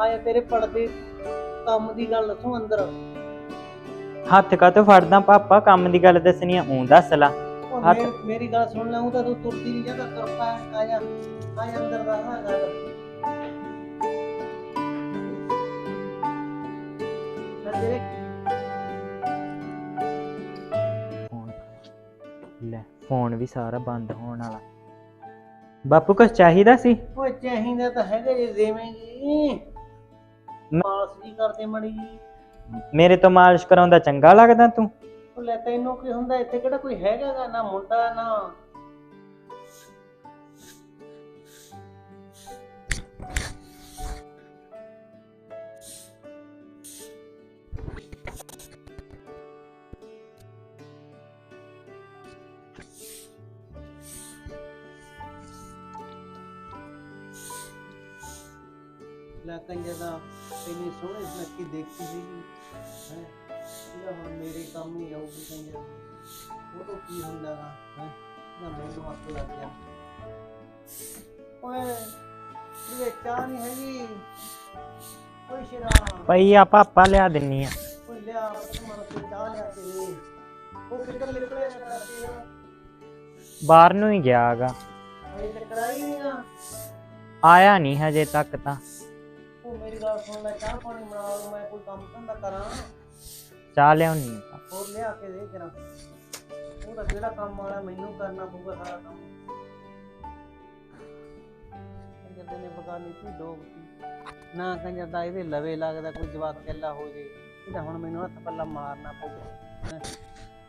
ਆਇਆ ਤੇਰੇ ਪੜਦੇ ਕੰਮ ਦੀ ਗੱਲ ਦੱਸੋ ਅੰਦਰ। ਹੱਥ ਕਾਤੋਂ ਫੜਦਾ ਪਾਪਾ ਕੰਮ ਦੀ ਗੱਲ ਦੱਸਣੀ ਆ ਊਂ ਦੱਸ ਲਾ। ਉਹ ਹੱਥ- ਮੇਰੀ ਗੱਲ ਸੁਣ ਲੈ ਉਹ ਤਾਂ ਤੂੰ ਤੁਰਦੀ ਨਹੀਂ ਜਾਂਦਾ ਤੁਰਪਾ ਆਇਆ ਆਇਆ ਅੰਦਰ ਦਾ ਹਾਂ ਗੱਲ ਮੈਂ ਤੇਰੇ ਫੋਨ ਲੈ ਫੋਨ ਵੀ ਸਾਰਾ ਬੰਦ ਹੋਣ ਵਾਲਾ। ਬਾਪੂ ਕੁਛ ਚਾਹੀਦਾ ਸੀ? ਓਏ ਚਾਹੀਦਾ ਤਾਂ ਹੈਗਾ ਜੇ ਦੇਵੇਂਗੀ। ਮਾਸ ਜੀ ਕਰਦੇ ਮੜੀ ਜੀ। ਮੇਰੇ ਤੋਂ ਮਾਲਿਸ਼ ਕਰਾਉਂਦਾ ਚੰਗਾ ਲੱਗਦਾ ਤੂੰ? ਉਹ ਲੈ ਤੈਨੂੰ ਕੀ ਹੁੰਦਾ ਇੱਥੇ ਕਿਹੜਾ ਕੋਈ ਹੈਗਾ ਗਾ, ਨਾ ਮੁੰਡਾ ਨਾ ਲੈ ਕੰਜਰ ਦਾ ਇੰਨੀ ਸੋਹਣੀ ਸੁਨੱਖੀ ਦੇਖੀ ਸੀਗੀ ਹੈ? ਇਹਦਾ ਹੁਣ ਮੇਰੇ ਕੰਮ ਹੀ ਆਊਗੀ ਕੰਜਰ ਉਹ ਤਾਂ ਕੀ ਹੁੰਦਾ ਗਾ ਹੈ? ਨਾ ਮੈਨੂੰ ਹੱਥ ਲੱਗ ਗਿਆ ਓਏ ਇਹ ਚਾਹ ਨਹੀਂ ਹੈਗੀ? ਓਏ ਸ਼ੇਰਾ। ਪਈ ਆ ਪਾਪਾ ਲਿਆ ਦਿੰਨੀ ਆ। ਓਏ ਲਿਆ ਮਨ ਤੋਂ ਚਾਹ ਲਿਆ ਕੇ ਦੇ। ਉਹ ਕਿੱਧਰ ਨਿਕਲਿਆ ਨਾ ਤੇਰਾ ਬਾਹਰ ਨੂੰ ਹੀ ਗਿਆਗਾ। ਤੱਕ ਆਇਆ ਨਹੀਂ ਹਜੇ ਤੱਕ ਤਾਂ। ਮੇਰੀ ਗੱਲ ਸੁਣ ਲੈ ਚਾਹ ਪਾਣੀ ਬਣਾ ਲਓ ਮੈਂ ਕੋਈ ਕੰਮ ਧੰਦਾ ਕਰਾਂ। ਚਾਹ ਲਿਆਉਣੀ ਆ ਹੋਰ ਲਿਆ ਕੇ ਦੇ ਕਰਾਂ। ਉਹ ਤਾਂ ਜਿਹੜਾ ਕੰਮ ਵਾਲਾ ਮੈਨੂੰ ਕਰਨਾ ਪਊਗਾ ਸਾਰਾ ਕੰਮ। ਕੰਜਰ ਦੇ ਨੇ ਬਗਾਨੀ ਸੀ ਡੋਬਤੀ ਨਾ ਕੰਜਰ ਦਾ ਇਹਦੇ ਲਵੇ ਲੱਗਦਾ ਕੋਈ ਜਵਾਕ ਚੱਲਾ ਹੋ ਜੇ। ਇਹਦਾ ਹੁਣ ਮੈਨੂੰ ਹੱਥ ਪੱਲਾ ਮਾਰਨਾ ਪਊਗਾ। ਹੈਂ।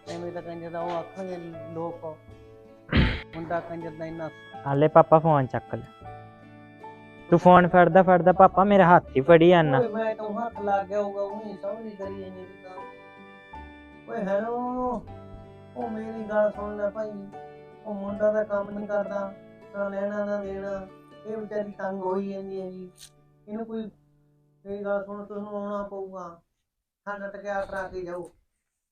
ਐਵੇਂ ਤਾਂ ਕੰਜਰ ਦਾ ਉਹ ਆਖਣਗੇ ਲੋਕ। ਮੁੰਡਾ ਕੰਜਰ ਦਾ ਇੰਨਾ ਹਾਲੇ ਪਾਪਾ ਫੋਨ ਚੱਕ ਲੈ। ਤੂੰ ਫੋਨ ਫੜਦਾ ਫੜਦਾ ਪਾਪਾ ਮੇਰਾ ਹੱਥ ਹੀ ਫੜੀ ਜਾਨਾ ਓਏ, ਮੈਂ ਤਾਂ ਹੱਥ ਲੱਗ ਗਿਆ ਹੋਊਗਾ ਉਹ ਨਹੀਂ ਕਰੀ ਜਾਂਦੀ ਤਾਂ ਓਏ ਹੈਲੋ ਉਹ ਮੇਰੀ ਗੱਲ ਸੁਣ ਲੈ ਭਾਈ। ਉਹ ਮੁੰਡਾ ਦਾ ਕੰਮ ਨਹੀਂ ਕਰਦਾ, ਨਾ ਲੈਣਾ, ਨਾ ਦੇਣਾ। ਇਹ ਵਿਚਾਰੀ ਤੰਗ ਹੋਈ ਜਾਂਦੀ ਹੈ ਜੀ। ਇਹਨੂੰ ਕੋਈ, ਮੇਰੀ ਗੱਲ ਸੁਣ ਤੁਹਾਨੂੰ ਆਉਣਾ ਪਊਗਾ। ਸਾਡਾ ਟਕਿਆ ਕਰਾ ਕੇ ਜਾਓ।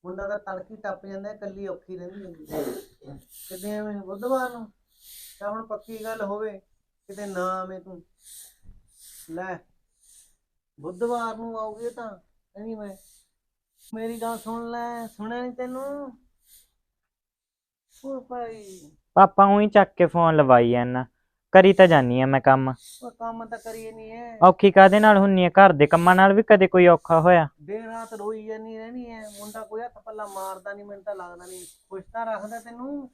ਮੁੰਡਾ ਤਾਂ ਤੜਕੀ ਟੱਪ ਜਾਂਦਾ, ਇਕੱਲੀ ਔਖੀ ਰਹਿੰਦੀ ਹੁੰਦੀ ਕਿਤੇ ਬੁੱਧਵਾਰ ਨੂੰ? ਤਾਂ ਹੁਣ ਪੱਕੀ ਗੱਲ ਹੋਵੇ। ਕਿਤੇ ਨਾ ਆਵੇਂ ਤੂੰ। ਲੈ ਬੁੱਧਵਾਰ ਨੂੰ ਆਉਗੇ ਤਾਂ ਨਹੀਂ ਮੈਂ। ਮੇਰੀ ਗੱਲ ਸੁਣ ਲੈ ਸੁਣਿਆ ਨਹੀਂ ਤੈਨੂੰ? ਉਹ ਭਾਈ। ਪਾਪਾ ਉਹੀ ਚੱਕ ਕੇ ਫੋਨ ਲਵਾਈ ਜਾਨਾ ਕਰੀ ਤਾਂ ਜਾਨੀ ਆ ਮੈਂ ਕੰਮ। ਉਹ ਕੰਮ ਤਾਂ ਕਰੀਏ ਨਹੀਂ ਐ। ਔਖੀ ਕਾਦੇ ਨਾਲ ਹੁੰਨੀ ਆ ਘਰ ਦੇ ਕੰਮਾਂ ਨਾਲ ਵੀ ਕਦੇ ਕੋਈ ਔਖਾ ਹੋਇਆ। ਦਿਨ ਰਾਤ ਰੋਈ ਜਾਨੀ ਰਹਿਣੀ ਐ। ਮੁੰਡਾ ਕੋਈ ਹੱਥ ਪੱਲਾ ਮਾਰਦਾ ਨਹੀਂ ਮੈਨੂੰ ਤਾਂ ਲੱਗਦਾ ਨਹੀਂ ਖੁਸ਼ ਤਾਂ ਰੱਖਦਾ ਤੈਨੂੰ?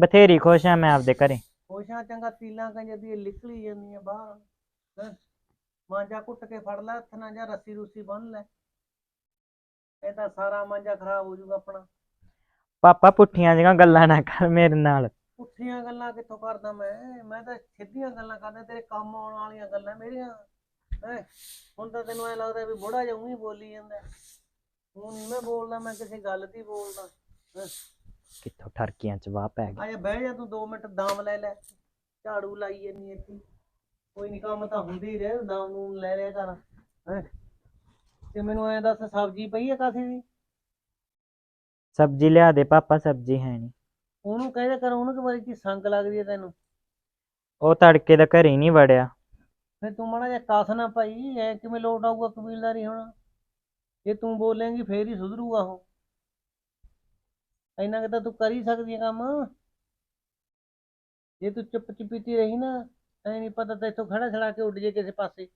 ਬਥੇਰੀ ਖੁਸ਼ ਆ ਮੈਂ ਆਪਦੇ ਘਰੇ। ਖੁਸ਼ਾਂ ਚੰਗਾ ਤੀਲਾਂ ਕੰਜ ਦੀ ਨਿਕਲੀ ਜਾਂਦੀਆਂ ਬਾਹਰ। ਮਾਂਜਾ ਕੁੱਟ ਕੇ ਫੜ ਲੈ ਹੱਥ ਨਾਲ ਜਾਂ ਰੱਸੀ ਰੂਸੀ ਬੰਨ ਲੈ। ਇਹ ਤਾਂ ਸਾਰਾ ਮਾਂਜਾ ਖਰਾਬ ਹੋ ਜਾਊਗਾ ਆਪਣਾ। ਪਾਪਾ ਪੁੱਠੀਆਂ ਜਿਹੀਆਂ ਗੱਲਾਂ ਨਾ ਕਰ ਮੇਰੇ ਨਾਲ। ਪੁੱਠੀਆਂ ਗੱਲਾਂ ਕਿੱਥੋਂ ਕਰਦਾ ਮੈਂ? ਮੈਂ ਤਾਂ ਸਿੱਧੀਆਂ ਗੱਲਾਂ ਕਰਦਾ ਤੇਰੇ ਕੰਮ ਆਉਣ ਵਾਲੀਆਂ ਗੱਲਾਂ ਮੇਰੀਆਂ। ਹੁਣ ਤਾਂ ਤੈਨੂੰ ਐ ਲੱਗਦਾ ਵੀ ਬੁੜਾ ਜਿਹਾ ਹੀ ਬੋਲੀ ਜਾਂਦਾ। ਹੁਣ ਮੈਂ ਬੋਲਦਾ ਮੈਂ ਕਿਸੇ ਗੱਲ ਦੀ ਬੋਲਦਾ। ਕਿੱਥੋਂ ਠਰਕੀਆਂ ਚ ਵਾਹ ਪੈ ਗਈ ਆ ਜਾ ਬਹਿ ਜਾ ਤੂੰ 2 ਮਿੰਟ ਦਾਮ ਲੈ ਲੈ। ਝਾੜੂ ਲਾਈ ਜੰਨੀ ਇੱਥੇ। ਕੋਈ ਨਹੀਂ ਕੰਮ ਤਾਂ ਹੁੰਦੀ ਹੀ ਰਹੇ ਦਾਮ ਨੂੰ ਲੈ ਲਿਆ ਕਰ। ਹੈਂ। ਤੇ ਮੈਨੂੰ ਐ ਦੱਸ ਸਬਜ਼ੀ ਪਈ ਆ ਕਾਸੇ ਦੀ? ਸਬਜ਼ੀ ਲਿਆ ਦੇ ਪਾਪਾ ਸਬਜ਼ੀ ਹੈ ਨਹੀਂ ਉਹਨੂੰ ਕਹਿ ਦਿਆ ਕਰ ਉਹਨੂੰ ਕਿ ਵਾਰੀ ਕੀ ਸੰਗ ਲੱਗਦੀ ਹੈ ਤੈਨੂੰ? ਉਹ ਤੜਕੇ ਦਾ ਘਰੇ ਨਹੀਂ ਵੜਿਆ। ਫਿਰ ਤੂੰ ਮਾੜਾ ਜਿਹਾ ਕਾਸ ਨਾ ਭਾਈ ਐ ਕਿਵੇਂ ਲੋਟ ਆਊਗਾ ਕਬੀਲਦਾਰੀ ਹੁਣ? ਜੇ ਤੂੰ ਬੋਲੇਂਗੀ ਫੇਰ ਹੀ ਸੁਧਰੂਗਾ ਉਹ। ਇੰਨਾ ਕਿ ਤਾਂ ਤੂੰ ਕਰ ਹੀ ਸਕਦੀ ਹੈ ਕੰਮ। ਜੇ ਤੂੰ ਚੁੱਪ ਚੁਪੀਤੀ ਰਹੀ ਨਾ, ਐ ਨਹੀਂ ਪਤਾ ਤਾਂ ਇੱਥੋਂ ਖੜਾ ਛੜਾ ਕੇ ਉੱਡ ਜੇ ਕਿਸੇ ਪਾਸੇ।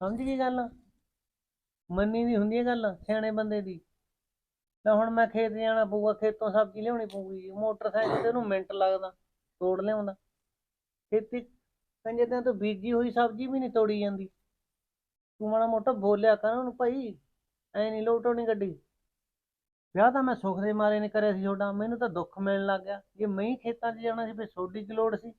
ਸਮਝ ਗਈ ਗੱਲ? ਮੰਨੀ ਦੀ ਹੁੰਦੀ ਹੈ ਗੱਲ, ਸਿਆਣੇ ਬੰਦੇ ਦੀ। ਤਾਂ ਹੁਣ ਮੈਂ ਖੇਤ ਜਾਣਾ ਪਊਗਾ, ਖੇਤੋਂ ਸਬਜ਼ੀ ਲਿਆਉਣੀ ਪਊਗੀ, ਮੋਟਰਸਾਈਕਲ ਤੇ ਉਹਨੂੰ ਮਿੰਟ ਲੱਗਦਾ, ਤੋੜ ਲਿਆਉਂਦਾ। ਖੇਤੀ ਕੰਜੇ ਤਾਂ ਤੂੰ ਬੀਜੀ ਹੋਈ ਸਬਜ਼ੀ ਵੀ ਨਹੀਂ ਤੋੜੀ ਜਾਂਦੀ। ਤੂੰ ਮਾੜਾ ਮੋਟਾ ਬੋਲਿਆ ਕਰ ਉਹਨੂੰ ਭਾਈ, ਐ ਨਹੀਂ ਲੋਟੋ ਨਹੀਂ ਗੱਡੀ। ਵਿਆਹ ਤਾਂ ਮੈਂ ਸੁੱਖ ਦੇ ਮਾਰੇ ਨੇ ਕਰਿਆ ਸੀ ਛੋਟਾ ਮੈਨੂੰ ਤਾਂ ਦੁੱਖ ਮਿਲਣ ਲੱਗ ਗਿਆ। ਜੇ ਮੈਂ ਹੀ ਖੇਤਾਂ 'ਚ ਜਾਣਾ ਸੀ ਫਿਰ ਸੋਡੀ ਕੀ ਲੋੜ ਸੀ?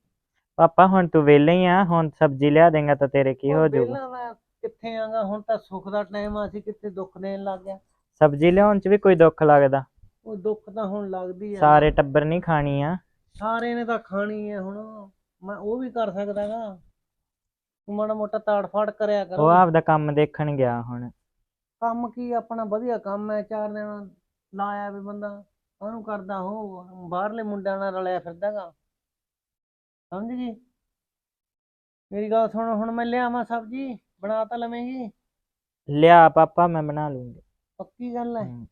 ਪਾਪਾ ਹੁਣ ਤੂੰ ਵਿਹਲੇ ਹੀ ਆ ਹੁਣ ਸਬਜ਼ੀ ਲਿਆ ਦੇਂਗਾ ਤਾਂ ਤੇਰੇ ਕੀ ਹੋ ਜਾਊਗਾ? ਵਿਹਲਾ ਮੈਂ ਕਿੱਥੇ ਆਂਗਾ? ਹੁਣ ਤਾਂ ਸੁੱਖ ਦਾ ਟਾਈਮ ਆ ਸੀ ਕਿੱਥੇ ਦੁੱਖ ਦੇਣ ਲੱਗ ਗਿਆ ਸਬਜ਼ੀ ਲਿਆਉਣ ਚ ਵੀ ਕੋਈ ਦੁੱਖ ਲੱਗਦਾ? ਉਹ ਦੁੱਖ ਤਾਂ ਹੁਣ ਲੱਗਦੀ ਆ। ਸਾਰੇ ਟੱਬਰ ਨਹੀਂ ਖਾਣੀ ਆ। ਸਾਰੇ ਨੇ ਤਾਂ ਖਾਣੀ ਹੈ ਹੁਣ। ਮੈਂ ਉਹ ਵੀ ਕਰ ਸਕਦਾਗਾ ਤੂੰ ਮਾੜਾ ਮੋਟਾ ਤਾੜ ਫਾੜ ਕਰਿਆ ਕਰ। ਉਹ ਆਪਦਾ ਕੰਮ ਦੇਖਣ ਗਿਆ ਹੁਣ। ਕੰਮ ਕੀ ਆਪਣਾ ਵਧੀਆ ਕੰਮ ਹੈ ਚਾਰ ਦਿਨ ਲਾਇਆ ਵੀ ਬੰਦਾ ਉਹਨੂੰ ਕਰਦਾ ਹੋ ਬਾਹਰਲੇ ਮੁੰਡਿਆਂ ਨਾਲ ਰਲਿਆ ਫਿਰਦਾਗਾ। ਸਮਝ ਗਈ? ਮੇਰੀ ਗੱਲ ਸੁਣ ਹੁਣ ਮੈਂ ਲਿਆਵਾਂ ਸਬਜੀ ਬਣਾ ਤਾਂ ਲਵੇਂਗੀ। ਲਿਆ ਪਾਪਾ ਮੈਂ ਬਣਾ ਲੂੰਗੀ। ਪੱਕੀ ਗੱਲ ਹੈ? ਹਮ,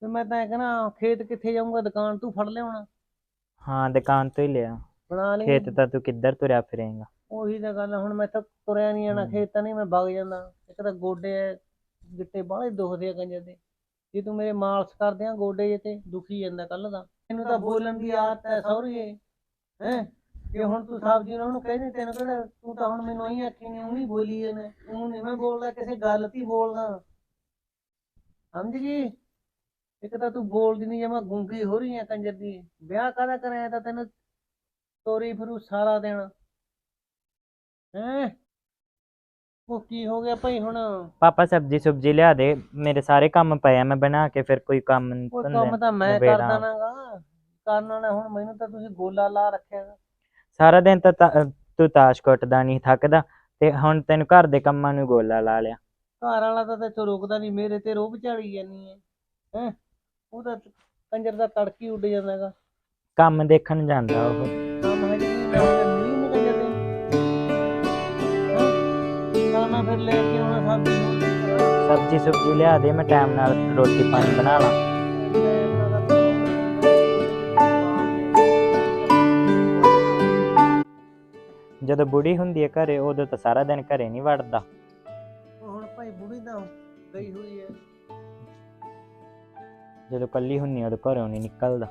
ਤੇ ਮੈਂ ਤਾਂ ਕਹਿੰਦਾ ਖੇਤ ਕਿੱਥੇ ਜਾਊਂਗਾ? ਦੁਕਾਨ ਤੂੰ ਫੜ ਲਿਆਉਣਾ। ਹਾਂ ਦੁਕਾਨ ਤੋਂ ਹੀ ਲਿਆ। ਬਣਾ ਲਈ। ਖੇਤ ਤਾਂ ਤੂੰ ਕਿੱਧਰ ਤੁਰਿਆ ਫਿਰੇਂਗਾ? ਉਹੀ ਤਾਂ ਗੱਲ ਆ, ਹੁਣ ਮੈਂ ਤਾਂ ਤੁਰਿਆ ਨਹੀਂ ਜਾਣਾ ਹਮ। ਖੇਤ ਤਾਂ ਨਹੀਂ ਮੈਂ ਵਗ ਜਾਂਦਾ। ਇੱਕ ਤਾਂ ਗੋਡੇ ਗਿੱਟੇ ਬਾਹਲੇ ਦੁਖਦੇ ਆ ਕੰਜਰ ਦੇ। ਜੇ ਤੂੰ ਮੇਰੇ ਮਾਲਸ਼ ਕਰਦੇ ਆ ਗੋਡੇ ਜੇ ਤੇ ਦੁਖੀ ਜਾਂਦਾ ਕੱਲ ਦਾ। ਮੈਨੂੰ ਤਾਂ ਬੋਲਣ ਦੀ ਆਦਤ ਹੈ ਸੌਰੀਏ ਹੈ? ਜੇ ਹੁਣ ਤੂੰ ਸਬਜ਼ੀ ਉਹਨਾਂ ਨੂੰ ਕਹਿੰਦੀ ਤੈਨੂੰ ਕਿਹੜਾ, ਤੂੰ ਤਾਂ ਹੁਣ ਮੈਨੂੰ ਹੀ ਆਖੀ ਨਹੀਂ ਉਹੀ ਬੋਲੀ ਇਹਨੇ ਤੂੰ ਨਹੀਂ ਮੈਂ ਬੋਲਦਾ, ਕਿਸੇ ਗੱਲ ਤੇ ਬੋਲਦਾ। ਸਮਝ ਗਈ? ਇੱਕ ਤਾਂ ਤੂੰ ਬੋਲਦੀ ਨਹੀਂ ਜਮਾ ਗੁੰਗੀ ਹੋ ਰਹੀ ਹੈ ਕੰਜਰ ਦੀ। ਵਿਆਹ ਕਾਹਦਾ ਕਰਾਇਆ ਤਾਂ ਤੈਨੂੰ ਤੋਰੀ ਫਿਰੂ ਸਾਰਾ ਦਿਨ। ਹੈਂ? ਉਹ ਕੀ ਹੋ ਗਿਆ ਭਾਈ ਹੁਣ? ਪਾਪਾ ਸਬਜੀ ਸੁਬਜੀ ਲਿਆ ਦੇ ਮੇਰੇ ਸਾਰੇ ਕੰਮ ਪਏ ਆ ਮੈਂ ਬਣਾ ਕੇ ਫਿਰ ਕੋਈ ਕੰਮ ਉਹ ਧੰਦੇ ਕੰਮ ਤਾਂ ਮੈਂ ਨਿਬੇੜਾਂ। ਕਰਦਾ ਨਾਗਾ। ਕਰਨ ਹੁਣ ਮੈਨੂੰ ਤਾਂ ਤੁਸੀਂ ਗੋਲਾ ਲਾ ਰੱਖਿਆ ਗਾ। ਸਾਰਾ ਦਿਨ ਤਾਂ ਤਾ- ਤੂੰ ਤਾਸ਼ ਕੁੱਟਦਾ ਨਹੀਂ ਥੱਕਦਾ ਤੇ ਹੁਣ ਤੈਨੂੰ ਘਰ ਦੇ ਕੰਮਾਂ ਨੂੰ ਗੋਲਾ ਲਾ ਲਿਆ। ਘਰ ਵਾਲਾ ਤਾਂ ਤੇ ਰੁਕਦਾ ਨਹੀਂ ਮੇਰੇ ਤੇ ਰੋਬ ਝਾੜੀ ਜਾਨੀ ਹੈ ਹੈ? ਉਹ ਤਾਂ ਕੰਜਰ ਦਾ ਤੜਕੀ ਉੱਡ ਜਾਂਦਾ ਹੈਗਾ ਕੰਮ ਦੇਖਣ ਜਾਂਦਾ ਉਹ। ਸਬਜੀ ਸੁਬਜੀ ਲਿਆ ਦੇ ਮੈਂ ਟਾਈਮ ਨਾਲ ਰੋਟੀ ਪਾਣੀ ਬਣਾ ਲਾਂ। ਜਦੋਂ ਬੁੜੀ ਹੁੰਦੀ ਹੈ ਘਰੇ ਉਦੋਂ ਤਾਂ ਸਾਰਾ ਦਿਨ ਘਰੇ ਨਹੀਂ ਵੜਦਾ। ਹੁਣ ਭਾਈ ਬੁੜੀ ਤਾਂ ਗਈ ਹੋਈ ਹੈ। ਜਦੋਂ ਕੱਲੀ ਹੁੰਨੀ ਉਦੋਂ ਘਰੋਂ ਨਹੀਂ ਨਿਕਲਦਾ।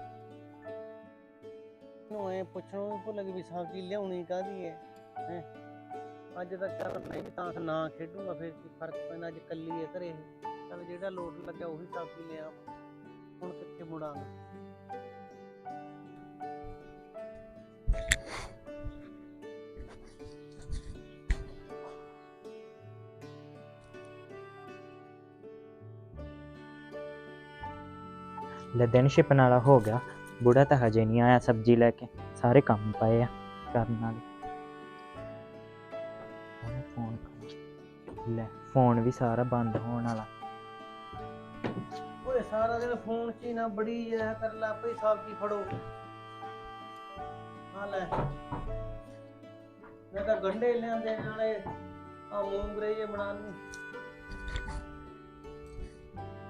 ਨੂੰ ਐ ਪੁੱਛਣੋਂ ਭੁੱਲ ਗਈ ਵੀ ਸਬਜ਼ੀ ਲਿਆਉਣੀ ਕਾਦੀ ਹੈ ਹੈ? ਅੱਜ ਤਾਂ ਚੱਲ ਮੈਂ ਵੀ ਤਾਂ ਨਾ ਖੇਡੂੰਗਾ, ਫਿਰ ਕੀ ਫ਼ਰਕ ਪੈਂਦਾ ਅੱਜ ਕੱਲੀ ਹੈ ਘਰੇ। ਚੱਲ ਜਿਹੜਾ ਲੋਟ ਲੱਗਿਆ ਉਹੀ ਸਬਜ਼ੀ ਲਿਆ ਹੁਣ ਕਿੱਥੇ ਮੁੜਾਂਗਾ ਲੈ ਦਿਨ ਛਿਪਣ ਵਾਲਾ ਹੋ ਗਿਆ। ਬੁੜਾ ਤਾਂ ਹਜੇ ਨਹੀਂ ਆਇਆ ਸਬਜੀ ਲੈ ਕੇ। ਸਾਰੇ ਕੰਮ ਪਏ ਆ ਕਰਨ ਵਾਲੇ। ਫੋਨ ਲੈ, ਫੋਨ ਵੀ ਸਾਰਾ ਬੰਦ ਹੋਣ ਵਾਲਾ। ਓਏ, ਸਾਰਾ ਦਿਨ ਫੋਨ 'ਚ ਹੀ ਨਾ ਬੜੀ ਜਾ ਕਰ ਲਾ ਭਈ ਸਬਜ਼ੀ ਫੜੋ। ਆ ਲੈ। ਮੈਂ ਤਾਂ ਗੰਡੇ ਲਿਆਂਦੇ ਨਾਲੇ ਆ ਮੂੰਗਰੇ ਜੇ ਬਣਾ ਲੂੰ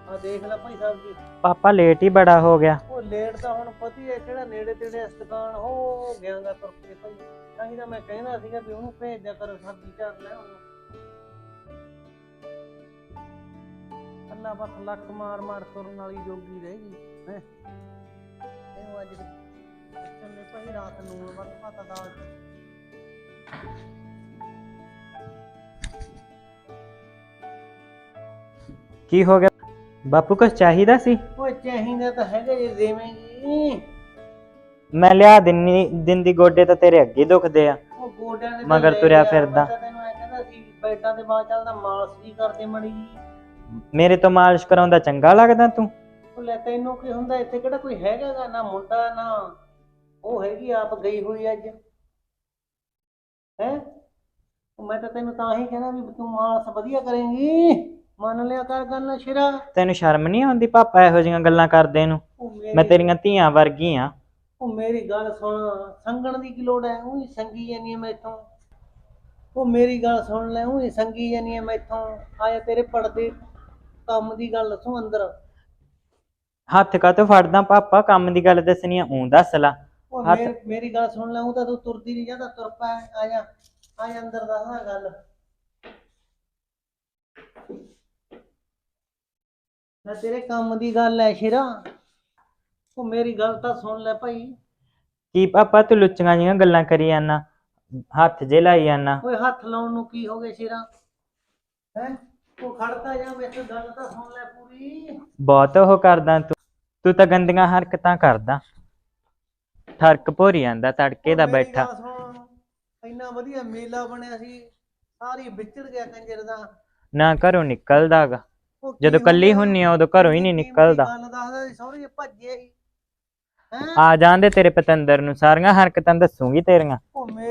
ਆ ਦੇਖ ਲੈ ਭਾਈ ਸਬਜ਼ੀ ਪਾਪਾ ਲੇਟ ਹੀ ਬੜਾ ਹੋ ਗਿਆ। ਉਹ ਲੇਟ ਤਾਂ ਹੁਣ ਪਤੀ ਹੈ ਕਿਹੜਾ ਨੇੜੇ ਤੇੜੇ ਇਸ ਦੁਕਾਨ ਹੋ ਗਿਆਗਾ ਤੁਰ ਕੇ ਭਾਈ। ਤਾਂ ਹੀ ਤਾਂ ਮੈਂ ਕਹਿੰਦਾ ਸੀਗਾ ਵੀ ਉਹਨੂੰ ਭੇਜ ਦਿਆ ਕਰੋ ਸਬਜ਼ੀ ਚਾਰ ਲੈ ਉਹਨੂੰ ਅੱਲਾ ਬਸ ਲੱਕ ਮਾਰ ਮਾਰ ਤੁਰਨ ਵਾਲੀ ਜੋਗੀ ਰਹਿ ਗਈ। ਹੈ। ਇਹਨੂੰ ਅੱਜ ਚੱਲੇ ਭਾਈ ਰਾਤ ਨੂੰ ਪਤਾ ਦਾਲ। ਕੀ ਹੋ ਗਿਆ? ਬਾਪੂ ਕੁਛ ਚਾਹੀਦਾ ਸੀ? ਓਏ ਚਾਹੀਦਾ ਤਾਂ ਹੈਗਾ ਜੇ ਦੇਵੇਂਗੀ ਮੈਂ ਲਿਆ ਦਿੰਨੀ ਦਿੰਦੀ ਗੋਡੇ ਤਾਂ ਤੇਰੇ ਅੱਗੇ ਦੁਖਦੇ ਆ। ਉਹ ਗੋਡਿਆਂ ਦੇ ਤਾਂ ਮਗਰ ਲੈ ਤੁਰਿਆ ਗਿਆ, ਫਿਰਦਾ। ਮੈਂ ਤਾਂ ਤੈਨੂੰ ਐ ਕਹਿੰਦਾ ਸੀ ਬੈਟਾਂ ਦੇ ਬਾਅਦ ਚੱਲਦਾ ਮਾਲਸ਼ ਵੀ ਕਰਦੇ ਮੜੀ ਮੇਰੇ ਤੋਂ ਮਾਲਿਸ਼ ਕਰਾਉਂਦਾ ਚੰਗਾ ਲੱਗਦਾ ਤੂੰ? ਉਹ ਲੈ ਤੈਨੂੰ ਕੀ ਹੁੰਦਾ ਇੱਥੇ ਕਿਹੜਾ ਕੋਈ ਹੈਗਾ ਨਾ ਮੁੰਡਾ ਨਾ ਉਹ ਹੈਗੀ ਆਪ ਗਈ ਹੋਈ ਅੱਜ। ਹੈ? ਮੈਂ ਤਾਂ ਤੈਨੂੰ ਤਾਂ ਹੀ ਕਹਿੰਦਾ ਵੀ ਤੂੰ ਮਾਲਸ ਵਧੀਆ ਕਰੇਂਗੀ। ਮੰਨ ਲਿਆ ਕਰ ਗੱਲ ਸ਼ਿਰਾ। ਤੈਨੂੰ ਸ਼ਰਮ ਨਹੀਂ ਆਉਂਦੀ ਪਾਪਾ ਇਹੋ ਜਿਹੀਆਂ ਗੱਲਾਂ ਕਰਦੇ ਨੂੰ? ਉਹ ਮੈਂ ਮੇਰੀ ਤੇਰੀਆਂ ਧੀਆਂ ਵਰਗੀ ਆ। ਉਹ ਮੇਰੀ ਗੱਲ ਸੁਣ ਸੰਗਣ ਦੀ ਕੀ ਲੋੜ ਹੈ? ਉਹ ਸੰਗੀ ਜਾਨੀ ਹੈ ਮੈਥੋਂ। ਉਹ ਮੇਰੀ ਗੱਲ ਸੁਣ ਲੈ ਉਹ ਸੰਗੀ ਜਾਨੀ ਹੈ ਮੈਥੋਂ। ਆਇਆ ਤੇਰੇ ਪੜਦੇ ਕੰਮ ਦੀ ਗੱਲ ਦੱਸੋ ਅੰਦਰ। ਹੱਥ ਕਾਹਤੋਂ ਫੜਦਾ ਪਾਪਾ? ਕੰਮ ਦੀ ਗੱਲ ਦੱਸਣੀ ਆ ਊਂ ਦੱਸ ਲਾ। ਉਹ ਹੱਥ- ਮੇਰ- ਮੇਰੀ ਗੱਲ ਸੁਣ ਲੈ ਉਹ ਤਾਂ ਤੂੰ ਤੁਰਦੀ ਨਹੀਂ ਜਾਂਦਾ ਤੁਰ ਪੈ। ਆ ਜਾ ਆ ਜਾ ਅੰਦਰ ਦੱਸਦਾ ਗੱਲ। ਨਾ ਤੇਰੇ ਕੰਮ ਦੀ ਗੱਲ ਐ ਸ਼ੇਰਾ। ਉਹ ਮੇਰੀ ਗੱਲ ਤਾਂ ਸੁਣ ਲੈ ਭਾਈ। ਕੀ ਪਾਪਾ ਤੂੰ ਲੁੱਚੀਆਂ ਜਿਹੀਆਂ ਗੱਲਾਂ ਕਰੀ ਜਾਂਦਾ ਹੱਥ ਜੇ ਲਾਈ ਜਾਂਦਾ ਓਏ ਹੱਥ ਲਾਉਣ ਨੂੰ ਕੀ ਹੋ ਗਿਆ ਸ਼ੇਰਾ? ਹੈ? ਉਹ ਖੜਦਾ ਜਾਂ ਮੇਰੇ ਗੱਲ ਤਾਂ ਸੁਣ ਲੈ ਪੂਰੀ। ਬਹੁਤ ਉਹ ਕਰਦਾ ਤੂੰ। ਤੂੰ ਤਾਂ ਗੰਦੀਆਂ ਹਰਕਤਾਂ ਕਰਦਾ। ਠਰਕ ਭੋਰੀ ਜਾਂਦਾ ਤੜਕੇ ਦਾ ਮੇਰੀ ਬੈਠਾ। ਗੱਲ ਸੁਣ, ਇੰਨਾ ਵਧੀਆ ਮੇਲਾ ਬਣਿਆ ਸੀ। ਸਾਰੀ ਵਿਚੜ ਗਿਆ ਕੰਜਰ ਦਾ। ਨਾ ਘਰੋਂ ਨਿਕਲਦਾਗਾ ਜਦੋਂ ਕੱਲੀ? ਹੁੰਨੀ ਆ ਉਦੋਂ ਘਰੋਂ ਹੀ ਨਹੀਂ ਨਿਕਲਦਾ। ਗੱਲ ਦੱਸਦਾ ਸੀ ਸੌਰੀ ਭੱਜਿਆ ਹੀ। ਹੈਂ? ਆ ਜਾਂਦੇ ਤੇਰੇ ਪਤੰਦਰ ਨੂੰ ਸਾਰੀਆਂ ਹਰਕਤਾਂ ਦੱਸੂਗੀ ਤੇਰੀਆਂ।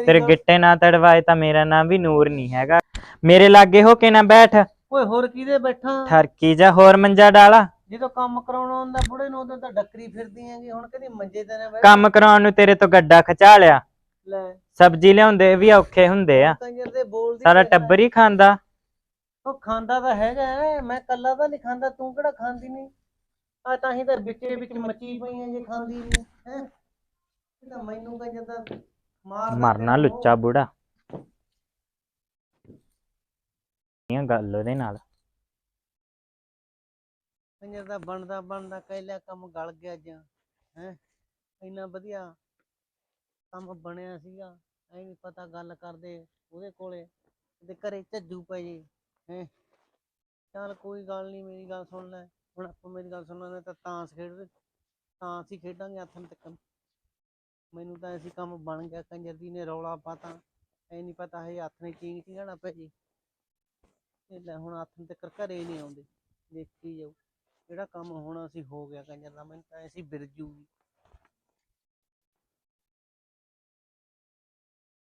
ਤੇਰੇ ਗਿੱਟੇ ਨਾ ਤੜਵਾਏ ਤਾਂ ਮੇਰਾ ਨਾਮ ਵੀ ਨੂਰ ਨਹੀਂ ਹੈਗਾ। ਮੇਰੇ ਲਾਗੇ ਹੋ ਕੇ ਨਾ ਬੈਠ। ਓਏ ਹੋਰ ਕਿਹਦੇ ਬੈਠਾ? ਠਰਕੀ ਜਾ ਹੋਰ ਮੰਜਾ ਡਾਲਾ। ਜਦੋਂ ਕੰਮ ਕਰਾਉਣਾ ਹੁੰਦਾ ਬੁੜੇ ਨੂੰ ਉਦੋਂ ਤਾਂ ਡੱਕਰੀ ਫਿਰਦੀ ਹੈਗੀ ਹੁਣ ਕਹਿੰਦੀ ਮੰਜੇ ਤੇ ਨਾ ਬੈਠ ਕੰਮ ਕਰਾਉਣ ਨੂੰ ਤੇਰੇ ਤੋਂ ਗੱਡਾ ਖਚਾ ਲਿਆ। ਲੈ। ਸਬਜ਼ੀ ਲਿਆਉਂਦੇ ਵੀ ਔਖੇ ਹੁੰਦੇ ਆ। ਸਾਰਾ? ਟੱਬਰ ਹੀ ਖਾਂਦਾ। ਉਹ ਖਾਂਦਾ ਤਾਂ ਹੈਗਾ ਹੈ, ਮੈਂ ਕੱਲਾ ਤਾਂ ਨਹੀਂ ਖਾਂਦਾ ਤੂੰ ਕਿਹੜਾ ਖਾਂਦੀ ਨਹੀਂ ਆ ਤਾਂ ਹੀ ਤਾਂ ਵਿੱਚੇ ਵਿੱਚ ਮੱਚੀ ਪਈਆਂ ਜੇ ਖਾਂਦੀ ਨਹੀਂ ਹੈ? ਤਾਂ ਮੈਨੂੰ ਕੰਜਰ ਦਾ ਮਾਰ ਮਰਨਾ ਲੁੱਚਾ ਬੁੜਾ। ਇਹ ਗੱਲ ਉਹਦੇ ਨਾਲ। ਕੰਜਰ ਦਾ ਬਣਦਾ ਬਣਦਾ ਕਹਿ ਲਿਆ ਕੰਮ ਗਲ ਗਿਆ ਅੱਜ ਹੈ? ਇੰਨਾ ਵਧੀਆ ਕੰਮ ਬਣਿਆ ਸੀਗਾ ਐ ਨਹੀਂ ਪਤਾ ਗੱਲ ਕਰਦੇ ਉਹਦੇ ਕੋਲੇ ਤੇ ਘਰੇ ਝੱਜੂ ਪੈ ਜੇ ਹੈ? ਚੱਲ ਕੋਈ ਗੱਲ ਨਹੀਂ ਮੇਰੀ ਗੱਲ ਸੁਣ ਲੈ। ਹੁਣ ਆਪਾਂ ਮੇਰੀ ਗੱਲ ਸੁਣ ਲੈ ਤਾਂ ਤਾਂਸ ਖੇਡਦੇ ਤਾਂਸ ਹੀ ਖੇਡਾਂਗੇ ਹੱਥ ਤੱਕ ਮੈਨੂੰ ਤਾਂ ਐਸੀ ਕੰਮ ਬਣ ਗਿਆ ਕੰਜਰ ਦੀ ਨੇ ਰੌਲਾ ਪਾਤਾ। ਐ ਨਹੀਂ ਪਤਾ ਹੈ ਹੱਥ ਨੇ ਕੀ ਚਿੰਗਾਣਾ ਪੈ ਜੇ। ਇਹ ਲੈ ਹੁਣ ਹੱਥ ਤੱਕ ਘਰੇ ਨਹੀਂ ਆਉਂਦੇ। ਦੇਖੀ ਜਾਓ ਜਿਹੜਾ ਕੰਮ ਹੋਣਾ ਸੀ, ਹੋ ਗਿਆ ਕੰਜਰ ਦਾ। ਮੈਨੂੰ ਤਾਂ ਐਸੀ ਬਿਰਜੂਗੀ